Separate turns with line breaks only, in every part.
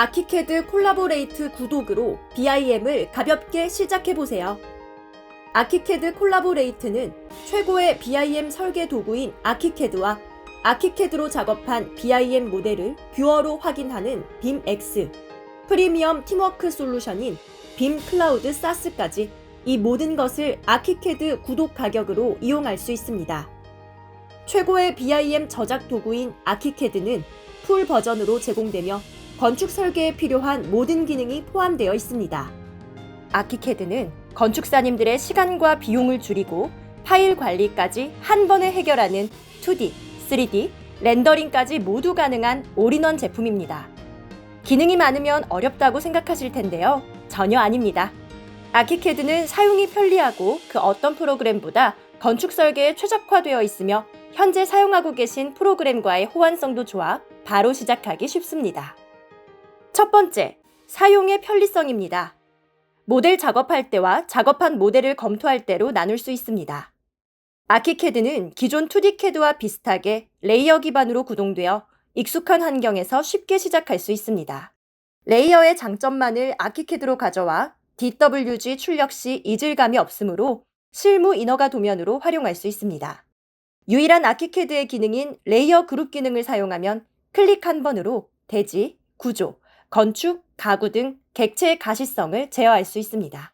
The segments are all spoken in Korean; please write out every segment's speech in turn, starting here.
아키캐드 콜라보레이트 구독으로 BIM을 가볍게 시작해보세요. 아키캐드 콜라보레이트는 최고의 BIM 설계 도구인 아키캐드와 아키캐드로 작업한 BIM 모델을 뷰어로 확인하는 빔X, 프리미엄 팀워크 솔루션인 빔 클라우드 사스까지 이 모든 것을 아키캐드 구독 가격으로 이용할 수 있습니다. 최고의 BIM 저작 도구인 아키캐드는 풀 버전으로 제공되며 건축 설계에 필요한 모든 기능이 포함되어 있습니다. 아키캐드는 건축사님들의 시간과 비용을 줄이고 파일 관리까지 한 번에 해결하는 2D, 3D, 렌더링까지 모두 가능한 올인원 제품입니다. 기능이 많으면 어렵다고 생각하실 텐데요. 전혀 아닙니다. 아키캐드는 사용이 편리하고 그 어떤 프로그램보다 건축 설계에 최적화되어 있으며 현재 사용하고 계신 프로그램과의 호환성도 좋아 바로 시작하기 쉽습니다. 첫 번째, 사용의 편리성입니다. 모델 작업할 때와 작업한 모델을 검토할 때로 나눌 수 있습니다. 아키캐드는 기존 2D 캐드와 비슷하게 레이어 기반으로 구동되어 익숙한 환경에서 쉽게 시작할 수 있습니다. 레이어의 장점만을 아키캐드로 가져와 DWG 출력 시 이질감이 없으므로 실무 인허가 도면으로 활용할 수 있습니다. 유일한 아키캐드의 기능인 레이어 그룹 기능을 사용하면 클릭 한 번으로 대지, 구조, 건축, 가구 등 객체의 가시성을 제어할 수 있습니다.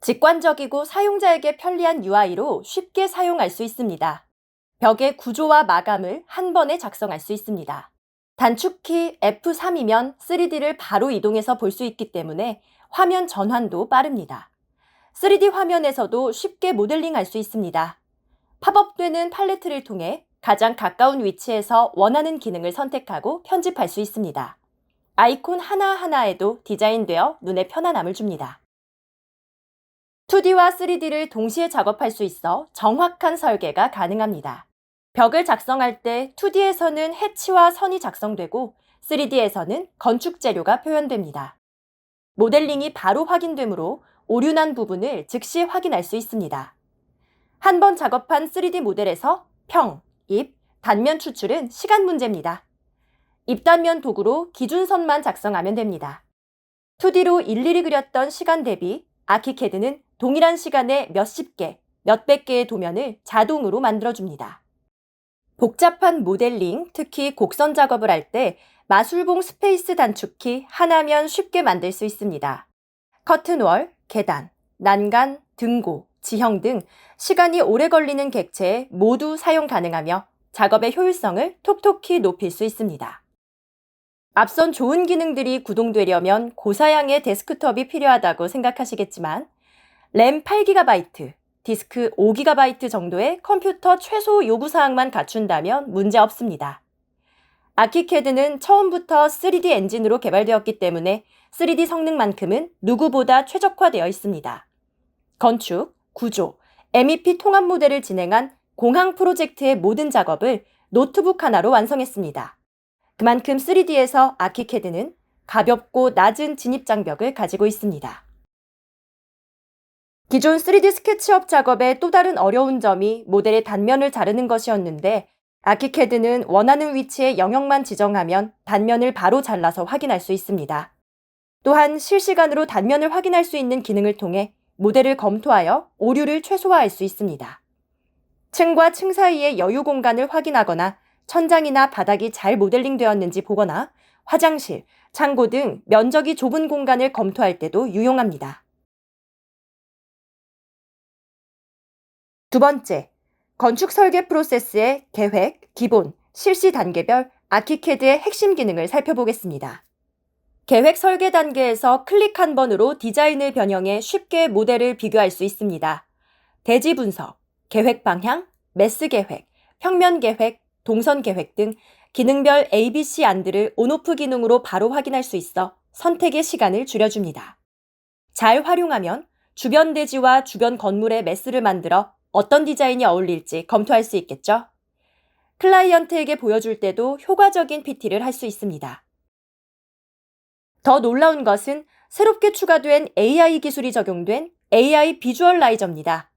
직관적이고 사용자에게 편리한 UI로 쉽게 사용할 수 있습니다. 벽의 구조와 마감을 한 번에 작성할 수 있습니다. 단축키 F3이면 3D를 바로 이동해서 볼 수 있기 때문에 화면 전환도 빠릅니다. 3D 화면에서도 쉽게 모델링 할 수 있습니다. 팝업되는 팔레트를 통해 가장 가까운 위치에서 원하는 기능을 선택하고 편집할 수 있습니다. 아이콘 하나하나에도 디자인되어 눈에 편안함을 줍니다. 2D와 3D를 동시에 작업할 수 있어 정확한 설계가 가능합니다. 벽을 작성할 때 2D에서는 해치와 선이 작성되고 3D에서는 건축 재료가 표현됩니다. 모델링이 바로 확인되므로 오류난 부분을 즉시 확인할 수 있습니다. 한 번 작업한 3D 모델에서 평, 입, 단면 추출은 시간 문제입니다. 입단면 도구로 기준선만 작성하면 됩니다. 2D로 일일이 그렸던 시간 대비 아키캐드는 동일한 시간에 몇십 개, 몇백 개의 도면을 자동으로 만들어줍니다. 복잡한 모델링, 특히 곡선 작업을 할 때 마술봉 스페이스 단축키 하나면 쉽게 만들 수 있습니다. 커튼월, 계단, 난간, 등고, 지형 등 시간이 오래 걸리는 객체에 모두 사용 가능하며 작업의 효율성을 톡톡히 높일 수 있습니다. 앞선 좋은 기능들이 구동되려면 고사양의 데스크톱이 필요하다고 생각하시겠지만 램 8GB, 디스크 5GB 정도의 컴퓨터 최소 요구사항만 갖춘다면 문제 없습니다. 아키캐드는 처음부터 3D 엔진으로 개발되었기 때문에 3D 성능만큼은 누구보다 최적화되어 있습니다. 건축, 구조, MEP 통합 모델을 진행한 공항 프로젝트의 모든 작업을 노트북 하나로 완성했습니다. 그만큼 3D에서 아키캐드는 가볍고 낮은 진입 장벽을 가지고 있습니다. 기존 3D 스케치업 작업의 또 다른 어려운 점이 모델의 단면을 자르는 것이었는데 아키캐드는 원하는 위치에 영역만 지정하면 단면을 바로 잘라서 확인할 수 있습니다. 또한 실시간으로 단면을 확인할 수 있는 기능을 통해 모델을 검토하여 오류를 최소화할 수 있습니다. 층과 층 사이의 여유 공간을 확인하거나 천장이나 바닥이 잘 모델링 되었는지 보거나 화장실, 창고 등 면적이 좁은 공간을 검토할 때도 유용합니다. 두 번째, 건축 설계 프로세스의 계획, 기본, 실시 단계별 아키캐드의 핵심 기능을 살펴보겠습니다. 계획 설계 단계에서 클릭 한 번으로 디자인을 변형해 쉽게 모델을 비교할 수 있습니다. 대지 분석, 계획 방향, 매스 계획, 평면 계획, 동선 계획 등 기능별 ABC 안들을 온오프 기능으로 바로 확인할 수 있어 선택의 시간을 줄여줍니다. 잘 활용하면 주변 대지와 주변 건물의 매스를 만들어 어떤 디자인이 어울릴지 검토할 수 있겠죠? 클라이언트에게 보여줄 때도 효과적인 PT를 할 수 있습니다. 더 놀라운 것은 새롭게 추가된 AI 기술이 적용된 AI 비주얼라이저입니다.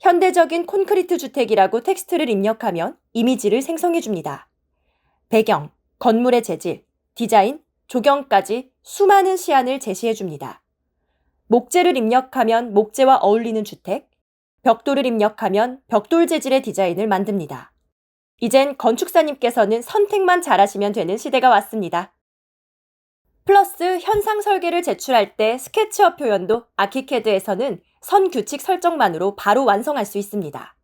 현대적인 콘크리트 주택이라고 텍스트를 입력하면 이미지를 생성해 줍니다. 배경, 건물의 재질, 디자인, 조경까지 수많은 시안을 제시해 줍니다. 목재를 입력하면 목재와 어울리는 주택, 벽돌을 입력하면 벽돌 재질의 디자인을 만듭니다. 이젠 건축사님께서는 선택만 잘하시면 되는 시대가 왔습니다. 플러스 현상 설계를 제출할 때 스케치업 표현도 아키캐드에서는 선 규칙 설정만으로 바로 완성할 수 있습니다.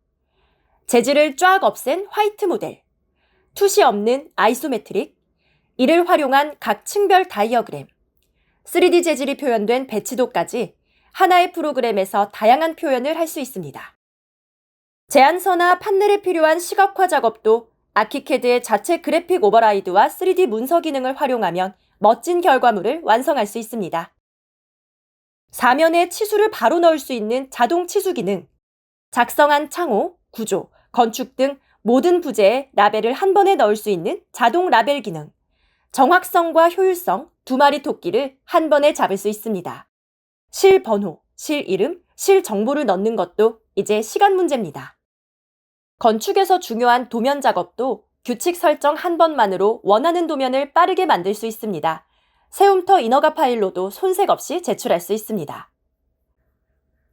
재질을 쫙 없앤 화이트 모델, 투시 없는 아이소메트릭, 이를 활용한 각 층별 다이어그램, 3D 재질이 표현된 배치도까지 하나의 프로그램에서 다양한 표현을 할 수 있습니다. 제안서나 판넬에 필요한 시각화 작업도 아키캐드의 자체 그래픽 오버라이드와 3D 문서 기능을 활용하면 멋진 결과물을 완성할 수 있습니다. 사면에 치수를 바로 넣을 수 있는 자동 치수 기능, 작성한 창호, 구조, 건축 등 모든 부재에 라벨을 한 번에 넣을 수 있는 자동 라벨 기능, 정확성과 효율성 두 마리 토끼를 한 번에 잡을 수 있습니다. 실 번호, 실 이름, 실 정보를 넣는 것도 이제 시간 문제입니다. 건축에서 중요한 도면 작업도 규칙 설정 한 번만으로 원하는 도면을 빠르게 만들 수 있습니다. 세움터 인허가 파일로도 손색 없이 제출할 수 있습니다.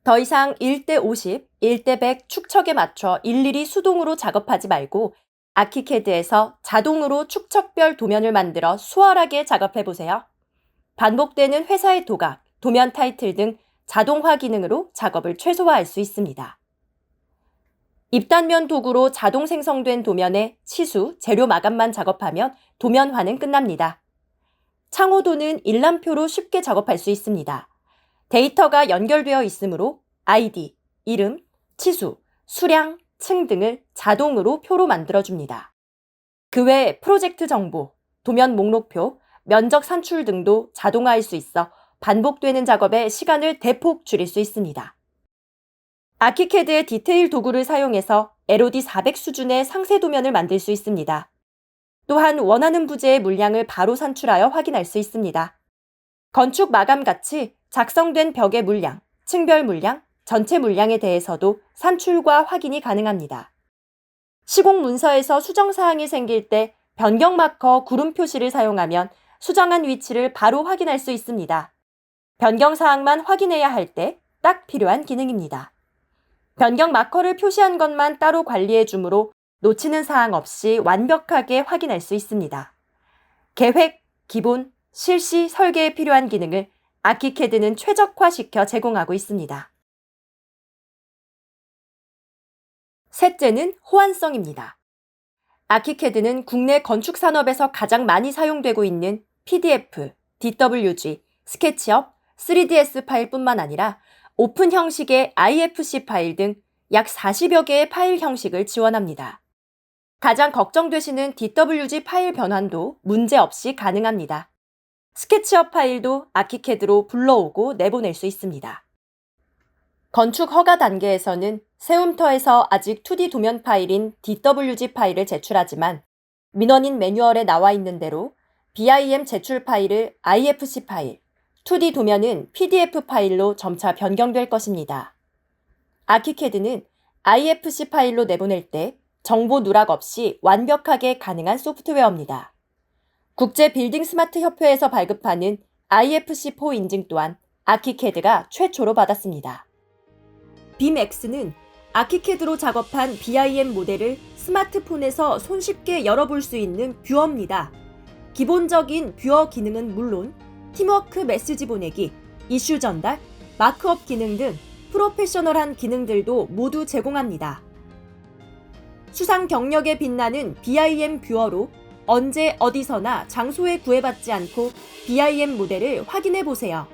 더 이상 1대 50, 1대 100 축척에 맞춰 일일이 수동으로 작업하지 말고 아키캐드에서 자동으로 축척별 도면을 만들어 수월하게 작업해 보세요. 반복되는 회사의 도각, 도면 타이틀 등 자동화 기능으로 작업을 최소화할 수 있습니다. 입단면 도구로 자동 생성된 도면에 치수, 재료 마감만 작업하면 도면화는 끝납니다. 창호도는 일람표로 쉽게 작업할 수 있습니다. 데이터가 연결되어 있으므로 아이디, 이름, 치수, 수량, 층 등을 자동으로 표로 만들어줍니다. 그외 프로젝트 정보, 도면 목록표, 면적 산출 등도 자동화할 수 있어 반복되는 작업에 시간을 대폭 줄일 수 있습니다. 아키캐드의 디테일 도구를 사용해서 LOD 400 수준의 상세 도면을 만들 수 있습니다. 또한 원하는 부재의 물량을 바로 산출하여 확인할 수 있습니다. 건축 마감 같이 작성된 벽의 물량, 층별 물량, 전체 물량에 대해서도 산출과 확인이 가능합니다. 시공 문서에서 수정 사항이 생길 때 변경 마커 구름 표시를 사용하면 수정한 위치를 바로 확인할 수 있습니다. 변경 사항만 확인해야 할 때 딱 필요한 기능입니다. 변경 마커를 표시한 것만 따로 관리해 주므로 놓치는 사항 없이 완벽하게 확인할 수 있습니다. 계획, 기본, 실시, 설계에 필요한 기능을 아키캐드는 최적화시켜 제공하고 있습니다. 셋째는 호환성입니다. 아키캐드는 국내 건축 산업에서 가장 많이 사용되고 있는 PDF, DWG, 스케치업, 3ds 파일뿐만 아니라 오픈 형식의 IFC 파일 등 약 40여 개의 파일 형식을 지원합니다. 가장 걱정되시는 DWG 파일 변환도 문제없이 가능합니다. 스케치업 파일도 아키캐드로 불러오고 내보낼 수 있습니다. 건축 허가 단계에서는 세움터에서 아직 2D 도면 파일인 DWG 파일을 제출하지만 민원인 매뉴얼에 나와 있는 대로 BIM 제출 파일을 IFC 파일, 2D 도면은 PDF 파일로 점차 변경될 것입니다. 아키캐드는 IFC 파일로 내보낼 때 정보 누락 없이 완벽하게 가능한 소프트웨어입니다. 국제 빌딩 스마트 협회에서 발급하는 IFC4 인증 또한 아키캐드가 최초로 받았습니다. 빔X는 아키캐드로 작업한 BIM 모델을 스마트폰에서 손쉽게 열어볼 수 있는 뷰어입니다. 기본적인 뷰어 기능은 물론 팀워크 메시지 보내기, 이슈 전달, 마크업 기능 등 프로페셔널한 기능들도 모두 제공합니다. 수상 경력에 빛나는 BIM 뷰어로 언제 어디서나 장소에 구애받지 않고 BIM 모델을 확인해 보세요.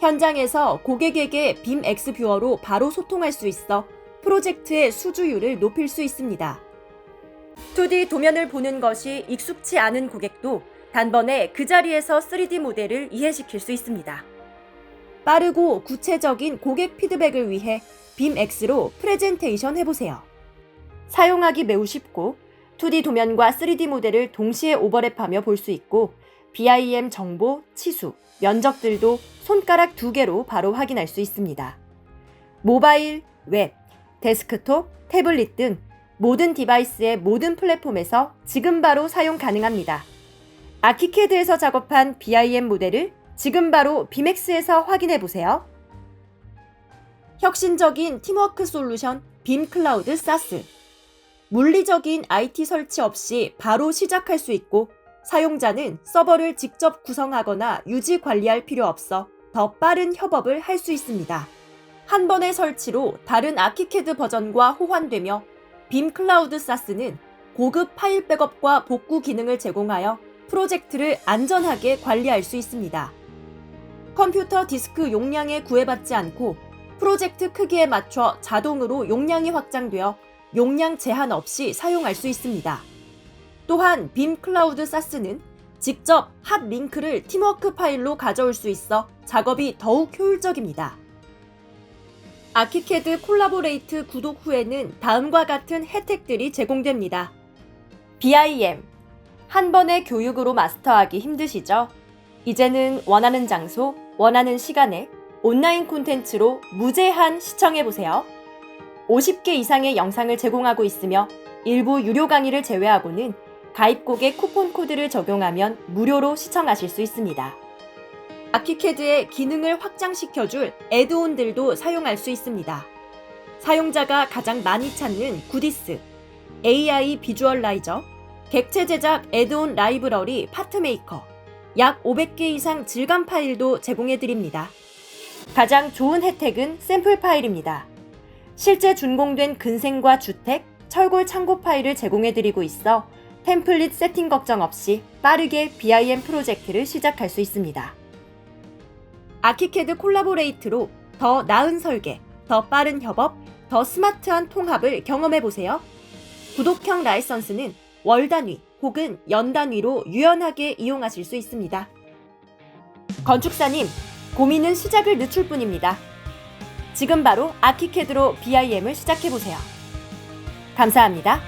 현장에서 고객에게 빔 X 뷰어로 바로 소통할 수 있어 프로젝트의 수주율을 높일 수 있습니다. 2D 도면을 보는 것이 익숙치 않은 고객도 단번에 그 자리에서 3D 모델을 이해시킬 수 있습니다. 빠르고 구체적인 고객 피드백을 위해 빔X로 프레젠테이션 해보세요. 사용하기 매우 쉽고 2D 도면과 3D 모델을 동시에 오버랩하며 볼 수 있고 BIM 정보, 치수, 면적들도 손가락 두 개로 바로 확인할 수 있습니다. 모바일, 웹, 데스크톱, 태블릿 등 모든 디바이스의 모든 플랫폼에서 지금 바로 사용 가능합니다. 아키캐드에서 작업한 BIM 모델을 지금 바로 비맥스에서 확인해 보세요. 혁신적인 팀워크 솔루션 빔 클라우드 사스. 물리적인 IT 설치 없이 바로 시작할 수 있고 사용자는 서버를 직접 구성하거나 유지 관리할 필요 없어 더 빠른 협업을 할 수 있습니다. 한 번의 설치로 다른 아키캐드 버전과 호환되며 빔 클라우드 사스는 고급 파일 백업과 복구 기능을 제공하여 프로젝트를 안전하게 관리할 수 있습니다. 컴퓨터 디스크 용량에 구애받지 않고 프로젝트 크기에 맞춰 자동으로 용량이 확장되어 용량 제한 없이 사용할 수 있습니다. 또한 빔 클라우드 사스는 직접 핫 링크를 팀워크 파일로 가져올 수 있어 작업이 더욱 효율적입니다. 아키캐드 콜라보레이트 구독 후에는 다음과 같은 혜택들이 제공됩니다. BIM 한 번의 교육으로 마스터하기 힘드시죠? 이제는 원하는 장소, 원하는 시간에 온라인 콘텐츠로 무제한 시청해보세요. 50개 이상의 영상을 제공하고 있으며 일부 유료 강의를 제외하고는 가입 고객 쿠폰 코드를 적용하면 무료로 시청하실 수 있습니다. 아키캐드의 기능을 확장시켜줄 애드온들도 사용할 수 있습니다. 사용자가 가장 많이 찾는 구디스, AI 비주얼라이저, 객체 제작 애드온 라이브러리 파트메이커, 약 500개 이상 질감 파일도 제공해드립니다. 가장 좋은 혜택은 샘플 파일입니다. 실제 준공된 근생과 주택, 철골 창고 파일을 제공해드리고 있어 템플릿 세팅 걱정 없이 빠르게 BIM 프로젝트를 시작할 수 있습니다. 아키캐드 콜라보레이트로 더 나은 설계, 더 빠른 협업, 더 스마트한 통합을 경험해보세요. 구독형 라이선스는 월 단위 혹은 연 단위로 유연하게 이용하실 수 있습니다. 건축사님, 고민은 시작을 늦출 뿐입니다. 지금 바로 아키캐드로 BIM을 시작해보세요. 감사합니다.